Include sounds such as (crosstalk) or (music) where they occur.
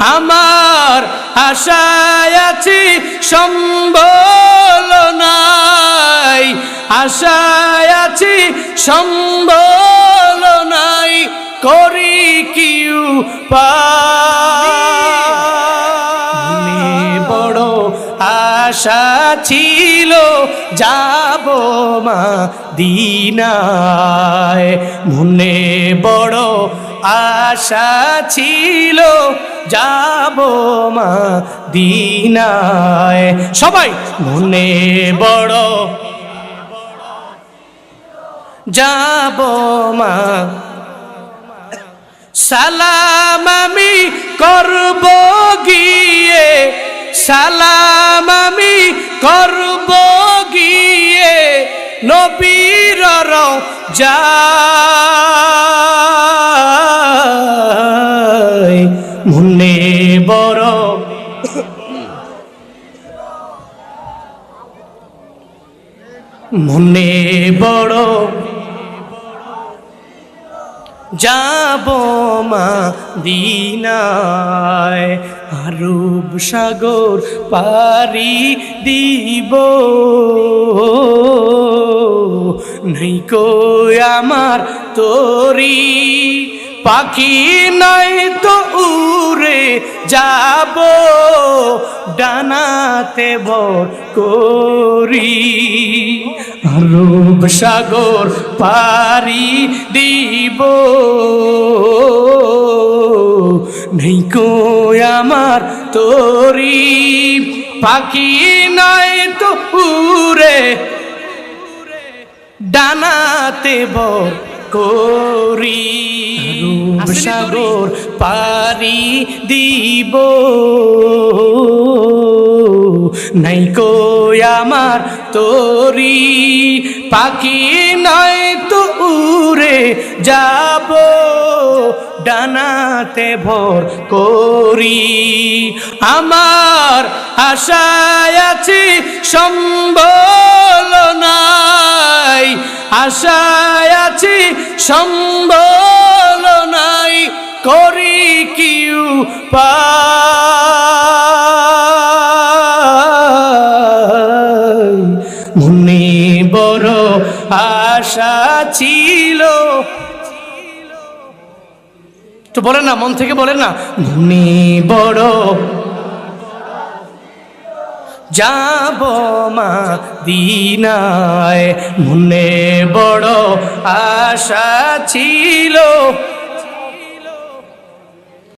আমার আশায় আছি, সম্বল নাই। আশায় আছি, সম্বল নাই। করি কিউ পানি বড় আশা ছিল, যাব মা দিনায়। মনে বড় আশা ছিল যাব মা দিনায় সবাই মনে বড়। যাব মা। সালাম আমি করব গিয়ে। সালাম আমি করব গিয়ে। নবীর যাই (laughs) মনে বড় যাব মা দিনায়, আরব সাগর পারি দিব। নাই আমার তোরি, পাখি নাই তো উড়ে যাব। ডানাতে বর করি রূপ সাগর পারি দিব। নেই কই আমার তোরি, পাখি নাই তো উড়ে। ডানাতে বর করি সাগর পারি দিব। নাই কই আমার তোরি পাখি নয় তো উড়ে যাব। ডানাতে ভর করি আমার আশায় আছি সম্বল নাই। আছি সম্বল নাই করি কিউ পাই মনে বড় আশা ছিল। তো বলেন না, মন থেকে বলেন না। মনে বড় যাব মা দিনায় মনে বড় আশা ছিল